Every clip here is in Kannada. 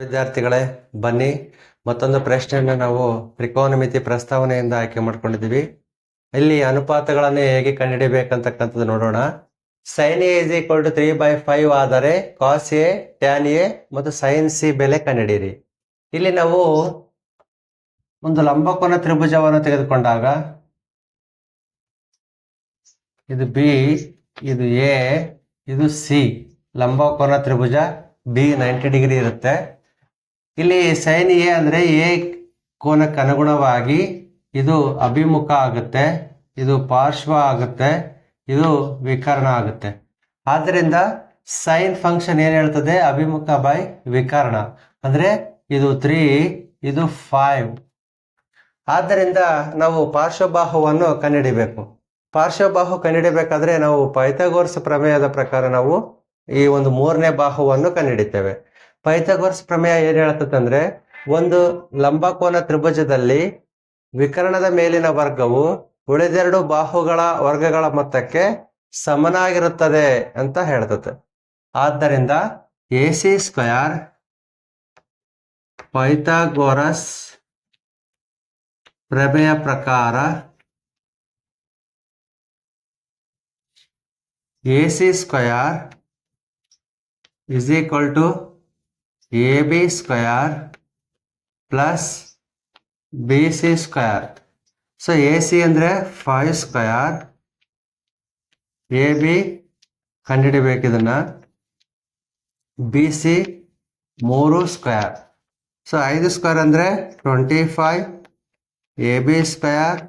ವಿದ್ಯಾರ್ಥಿಗಳೇ, ಬನ್ನಿ. ಮತ್ತೊಂದು ಪ್ರಶ್ನೆಯನ್ನು ನಾವು ತ್ರಿಕೋನಮಿತಿ ಪ್ರಸ್ತಾವನೆಯಿಂದ ಆಯ್ಕೆ ಮಾಡ್ಕೊಂಡಿದ್ದೀವಿ. ಇಲ್ಲಿ ಅನುಪಾತಗಳನ್ನು ಹೇಗೆ ಕಂಡುಹಿಡಿಯಬೇಕಂತಕ್ಕಂಥದ್ದು ನೋಡೋಣ. Sine A is equal to three by five ಆದರೆ ಕಾಸ್ ಎ ಟ್ಯಾನ್ ಎ ಮತ್ತು ಸೈನ್ ಸಿ ಬೆಲೆ ಕಂಡುಹಿಡಿಯಿರಿ. ಇಲ್ಲಿ ನಾವು ಒಂದು ಲಂಬಕೋನ ತ್ರಿಭುಜವನ್ನು ತೆಗೆದುಕೊಂಡಾಗ ಇದು ಬಿ ಇದು ಎ ಇದು ಸಿ ಲಂಬಕೋನ ತ್ರಿಭುಜ ಬಿ ನೈಂಟಿ ಡಿಗ್ರಿ ಇರುತ್ತೆ. ಇಲ್ಲಿ ಸೈನ್ ಎ ಅಂದರೆ ಎ ಕೋನಕ್ಕೆ ಅನುಗುಣವಾಗಿ ಇದು ಅಭಿಮುಖ ಆಗುತ್ತೆ, ಇದು ಪಾರ್ಶ್ವ ಆಗುತ್ತೆ, ಇದು ವಿಕರ್ಣ ಆಗುತ್ತೆ. ಆದ್ದರಿಂದ ಸೈನ್ ಫಂಕ್ಷನ್ ಏನು ಹೇಳ್ತದೆ? ಅಭಿಮುಖ ಬೈ ವಿಕರ್ಣ. ಅಂದರೆ ಇದು ತ್ರೀ, ಇದು ಫೈವ್. ಆದ್ದರಿಂದ ನಾವು ಪಾರ್ಶ್ವಬಾಹುವನ್ನು ಕಂಡುಹಿಡಿಬೇಕು. ಪಾರ್ಶ್ವಬಾಹು ಕಂಡುಹಿಡಿಬೇಕಾದ್ರೆ ನಾವು ಪೈಥಗೋರ್ಸ್ ಪ್ರಮೇಯದ ಪ್ರಕಾರ ನಾವು ಈ ಒಂದು ಮೂರನೇ ಬಾಹುವನ್ನು ಕಂಡುಹಿಡಿತೇವೆ. ಪೈಥಾಗೋರಸ್ ಪ್ರಮೇಯ ಏನ್ ಹೇಳತ್ತಂದ್ರೆ ಒಂದು ಲಂಬಕೋನ ತ್ರಿಭುಜದಲ್ಲಿ ವಿಕರ್ಣದ ಮೇಲಿನ ವರ್ಗವು ಉಳಿದೆರಡು ಬಾಹುಗಳ ವರ್ಗಗಳ ಮೊತ್ತಕ್ಕೆ ಸಮನಾಗಿರುತ್ತದೆ ಅಂತ ಹೇಳ್ತದೆ ಆದ್ದರಿಂದ ಎ ಸಿ ಸ್ಕ್ವಯರ್ ಪೈಥಾಗೋರಸ್ ಪ್ರಮೇಯ ಪ್ರಕಾರ A C square is equal to A B square plus B C square so A C ಅಂದರೆ ಫೈವ್ ಸ್ಕ್ವಯರ್ ಎ ಬಿ ಕಂಡುಹಿಡಿಬೇಕು ಇದನ್ನ. ಬಿ ಸಿ ಮೂರು ಸ್ಕ್ವಯರ್ ಸೊ ಐದು ಸ್ಕ್ವೇರ್ ಅಂದರೆ twenty five A B square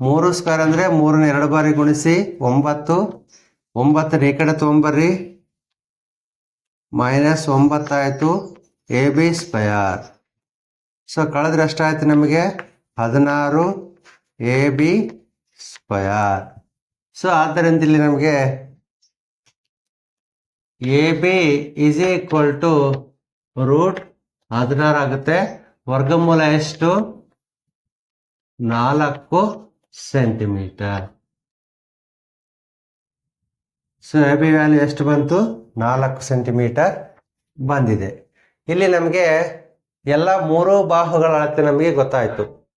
ಮೂರು ಸ್ಕ್ವೇರ್ ಅಂದರೆ ಮೂರನ್ನ ಎರಡು ಬಾರಿ ಗುಣಿಸಿ ಒಂಬತ್ತು. ಒಂಬತ್ತರ ಈ ಕಡೆ ತೊಗೊಂಬರ್ರಿ ಮೈನಸ್ ಒಂಬತ್ತಾಯಿತು ಎ ಬಿ ಸ್ಕ್ವಯರ್ ಸೊ ಕಳೆದ್ರೆ ಎಷ್ಟಾಯ್ತು ನಮಗೆ? ಹದಿನಾರು ಎ ಬಿ ಸ್ಕ್ವಯರ್ ಸೊ ಆದ್ದರಿಂದ ಇಲ್ಲಿ ನಮಗೆ A B is equal to root ಹದಿನಾರು ಆಗುತ್ತೆ. ವರ್ಗಮೂಲ ಎಷ್ಟು? ನಾಲ್ಕು centimetre so A B value ಎಷ್ಟು ಬಂತು? ನಾಲ್ಕು ಸೆಂಟಿಮೀಟರ್ ಬಂದಿದೆ. ಇಲ್ಲಿ ನಮಗೆ ಎಲ್ಲ ಮೂರು ಬಾಹುಗಳ ಅಳತೆ ನಮಗೆ ಗೊತ್ತಾಯಿತು.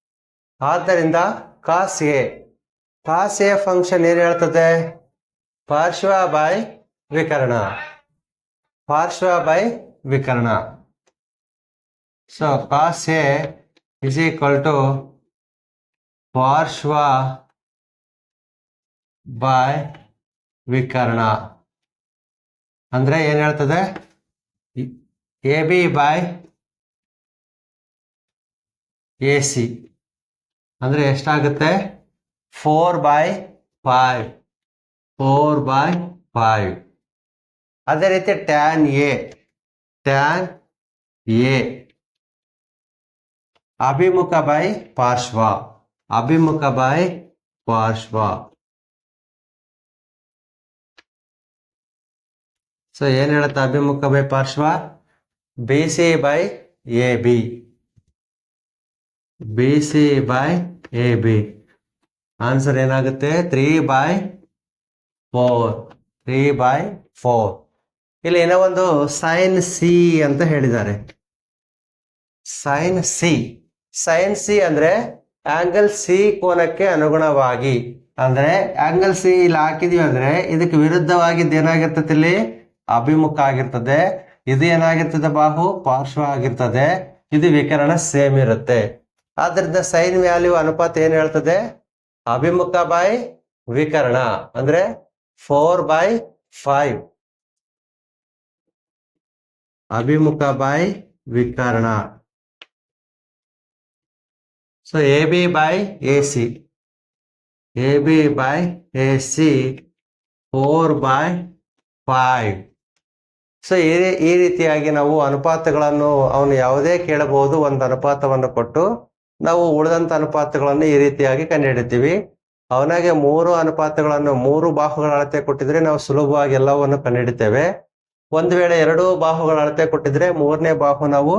ಆದ್ದರಿಂದ cos A cos A function ಏನು ಹೇಳ್ತದೆ? ಪಾರ್ಶ್ವ ಬೈ ವಿಕರ್ಣ. ಪಾರ್ಶ್ವ by ವಿಕರ್ಣ. So cos A is equal to ಪಾರ್ಶ್ವ ಬೈ ವಿಕರ್ಣ. ಅಂದ್ರೆ ಏನು ಹೇಳ್ತದೆ? A, B, by, A, C. ಅಂದರೆ ಎಷ್ಟಾಗುತ್ತೆ? Four by five. Four by five. ಅದೇ ರೀತಿ ಟ್ಯಾನ್ ಎ. Tan A. ಅಭಿಮುಖ ಬೈ ಪಾರ್ಶ್ವ. ಅಭಿಮುಖ ಬೈ ಪಾರ್ಶ್ವ. ಸೊ ಏನ್ ಹೇಳುತ್ತೆ? ಅಭಿಮುಖ ಬೈ ಪಾರ್ಶ್ವ B C by A B. B C by A B. Answer ಏನಾಗುತ್ತೆ? Three by four three by four ಇಲ್ಲಿ ಏನೋ ಒಂದು ಸೈನ್ ಸಿ ಅಂತ ಹೇಳಿದ್ದಾರೆ. ಸೈನ್ ಸಿ ಸೈನ್ ಸಿ ಅಂದ್ರೆ ಆಂಗಲ್ ಸಿ ಕೋನಕ್ಕೆ ಅನುಗುಣವಾಗಿ. ಅಂದ್ರೆ ಆಂಗಲ್ ಸಿ ಇಲ್ಲಿ ಹಾಕಿದೀವಿ ಅಂದ್ರೆ ಇದಕ್ಕೆ ವಿರುದ್ಧವಾಗಿದ್ದು ಏನಾಗಿರ್ತದೆ ಇಲ್ಲಿ? ಅಭಿಮುಖ ಆಗಿರ್ತದೆ, ಇದು ಏನಾಗಿರ್ತದೆ ಬಾಹು? ಪಾರ್ಶ್ವ ಆಗಿರ್ತದೆ, ಇದು ವಿಕರಣ ಸೇಮ್ ಇರುತ್ತೆ. ಆದ್ರಿಂದ ಸೈನ್ ವ್ಯಾಲ್ಯೂ ಅನುಪಾತ ಏನ್ ಹೇಳ್ತದೆ? ಅಭಿಮುಖ ಬೈ ವಿಕರಣ, ಅಂದ್ರೆ ಫೋರ್ ಬೈ ಫೈವ್. ಅಭಿಮುಖ by Vikarna. So A B by A C A B by A C four by five so ಈ ಈ ರೀತಿಯಾಗಿ ನಾವು ಅನುಪಾತಗಳನ್ನು ಅವನು ಯಾವುದೇ ಕೇಳಬಹುದು, ಒಂದು ಅನುಪಾತವನ್ನು ಕೊಟ್ಟು ನಾವು ಉಳಿದಂತ ಅನುಪಾತಗಳನ್ನು ಈ ರೀತಿಯಾಗಿ ಕಂಡುಹಿಡಿತೀವಿ. ಅವನಾಗೆ ಮೂರು ಅನುಪಾತಗಳನ್ನು, ಮೂರು ಬಾಹುಗಳ ಅಳತೆ ಕೊಟ್ಟಿದ್ರೆ ನಾವು ಸುಲಭವಾಗಿ ಎಲ್ಲವನ್ನು ಕಂಡುಹಿಡಿತೇವೆ. ಒಂದು ವೇಳೆ ಎರಡು ಬಾಹುಗಳ ಅಳತೆ ಕೊಟ್ಟಿದ್ರೆ ಮೂರನೇ ಬಾಹು ನಾವು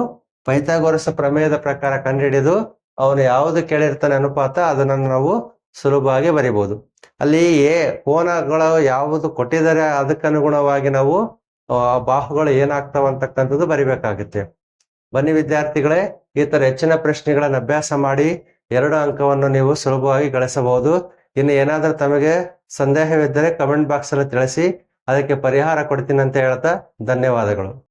ಪೈಥಾಗೋರಸ್ ಪ್ರಮೇಯದ ಪ್ರಕಾರ ಕಂಡುಹಿಡಿದು ಅವನು ಯಾವುದು ಕೇಳಿರ್ತಾನೆ ಅನುಪಾತ, ಅದನ್ನು ನಾವು ಸುಲಭವಾಗಿ ಬರಿಬಹುದು. ಅಲ್ಲಿ ಏ ಕೋನಗಳು ಯಾವುದು ಕೊಟ್ಟಿದ್ದಾರೆ, ಅದಕ್ಕನುಗುಣವಾಗಿ ನಾವು ಬಾಹುಗಳು ಏನಾಗ್ತಾವ ಅಂತಕ್ಕಂಥದ್ದು ಬರಿಬೇಕಾಗುತ್ತೆ. ಬನ್ನಿ ವಿದ್ಯಾರ್ಥಿಗಳೇ ಈ ತರ ಹೆಚ್ಚಿನ ಪ್ರಶ್ನೆಗಳನ್ನು ಅಭ್ಯಾಸ ಮಾಡಿ ಎರಡು ಅಂಕವನ್ನು ನೀವು ಸುಲಭವಾಗಿ ಗಳಿಸಬಹುದು. ಇನ್ನು ಏನಾದರೂ ತಮಗೆ ಸಂದೇಹವಿದ್ದರೆ ಕಮೆಂಟ್ ಬಾಕ್ಸ್ ಅಲ್ಲಿ ತಿಳಿಸಿ, ಅದಕ್ಕೆ ಪರಿಹಾರ ಕೊಡ್ತೀನಿ ಅಂತ ಹೇಳ್ತಾ ಧನ್ಯವಾದಗಳು.